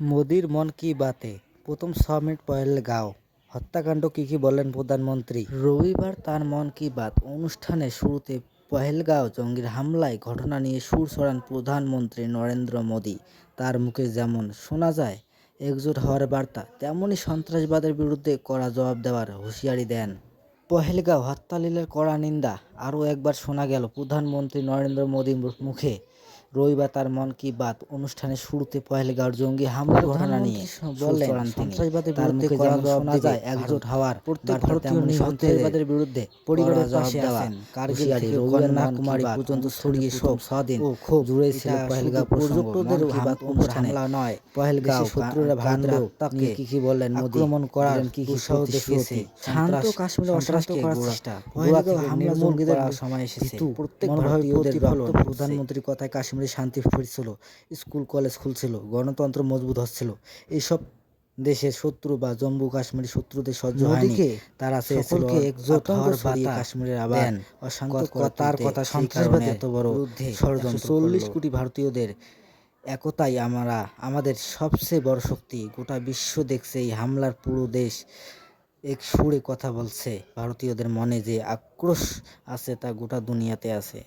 মোদির মন কি বাতে? প্রথম ছ মিনিট পহেলগাঁও হত্যাকাণ্ড কি কি বললেন প্রধানমন্ত্রী? রবিবার তার মন কি বাত? অনুষ্ঠানে শুরুতে পহেলগাঁও জঙ্গির হামলায় ঘটনা নিয়ে সুর ছড়ান প্রধানমন্ত্রী নরেন্দ্র মোদী। তার মুখে যেমন শোনা যায়, একজোট হওয়ার বার্তা, তেমনই সন্ত্রাসবাদের বিরুদ্ধে কড়া জবাব দেওয়ার হুঁশিয়ারি দেন। পহেলগাঁও হত্যালীলের কড়া নিন্দা, আরও একবার শোনা গেল প্রধানমন্ত্রী নরেন্দ্র মোদীর মুখে। রবিবার তার মন কি বাত? অনুষ্ঠানের শুরুতে পহেলগাঁওর জঙ্গি হামলার ঘটনা নিয়ে বললেন সন্ত্রাসবাদের বিরুদ্ধে শোনা যায় একজোট হওয়ার প্রত্যেক ভারতীয় সন্ত্রাসবাদের বিরুদ্ধে পরিবারের পাশে আছেন। কার্গিল থেকে কন্যাকুমারী পর্যন্ত ছড়িয়ে শোক স্বাধীন ও ক্ষোভ জুড়ে ছিল পহেলগাঁও পর্যটকদের হামলা অনুষ্ঠানে নয়। পহেলগাঁও শত্রুরা কি কি বললেন আক্রমণ করার কি কি উৎসাহ দেখিয়েছে। শান্ত কাশ্মীরে করার চেষ্টা। পহেলগাঁও হামলা জঙ্গিদের সময় এসেছে। প্রত্যেক ভারতীয়দের প্রধানমন্ত্রীর কথায় কাশ্মীরে শান্তি ফিরছিল স্কুল কলেজ খুলছিল গণতন্ত্র মজবুত হচ্ছিল। এইসব দেশের শত্রু বা জম্মু কাশ্মীর শত্রুদের সহ্য হয়নি। তারা চেয়েছিল একজোট হওয়ার বার্তা কাশ্মীরের আবার অশান্ত তার কথা সন্ত্রাসবাদী এত বড় ষড়যন্ত্র চল্লিশ কোটি ভারতীয়দের একতাই আমরা আমাদের সবচেয়ে বড় শক্তি। গোটা বিশ্ব দেখছে এই হামলার পুরো দেশ এক সুরে কথা বলছে। ভারতীয়দের মনে যে আক্রোশ আছে তা গোটা দুনিয়াতে আছে।